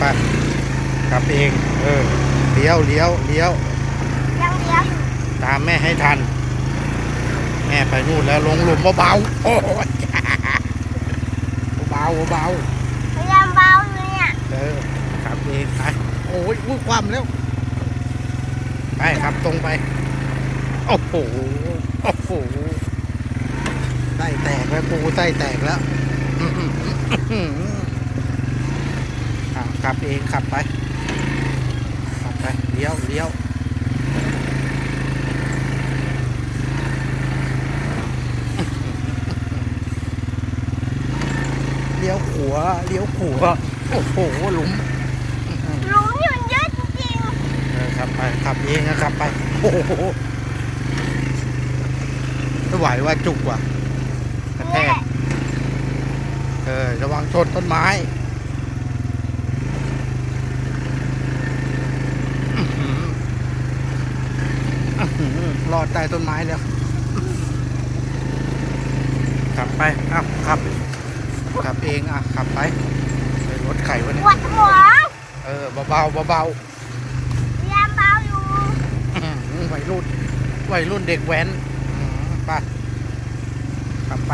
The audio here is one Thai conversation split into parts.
เอง เออเลี้ยวเลี้ยวเลี้ยวยังเลี้ยวอยู่ตามแม่ให้ทัน แม่ไปนู่นแล้วลงหลุมเบาๆโอ้ยเบาๆเบาพยายามเบาอยู่เนี่ยๆเออขับเองไปโอ้ยอุ้ยความแล้วไปขับตรงไปโอ้โหโอ้โหไส้แตกแล้วปูไส้แตกแล้วอื้อหืออื้อหืออะ ขับเองขับไปขับไปเลี้ยวเลี้ยวเลี้ยวขวาเลี้ยวขวาโอ้โหหลุมหลุมนี่มันเยอะจริงเออขับไปขับเองนะขับไปโอ้โหไม่ไหวว่าจุกว่ะกระๆแทเนี่ยกเออระวังชนต้นไม้อื้อหืออื้อ หือรอดใต้ต้นไม้แล้วขับไปอ้าวขับขับเองอะขับไปไปรถไข่วะปเนี่ยวดหัวเออเบาๆเบาพยายามเบาอยู่ๆอื้อหือวัยรุ่นวัยรุ่นเด็กแว้นอื้อหือไปขับไป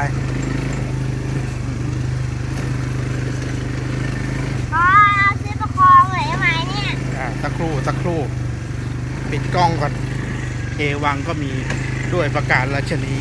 พอเอาซื้อประคองเลยได้ไหมเนี่ยอ่าสักครู่สักครู่ ปิดกล้องก่อนเอ วังก็มีด้วยประกาศราชนี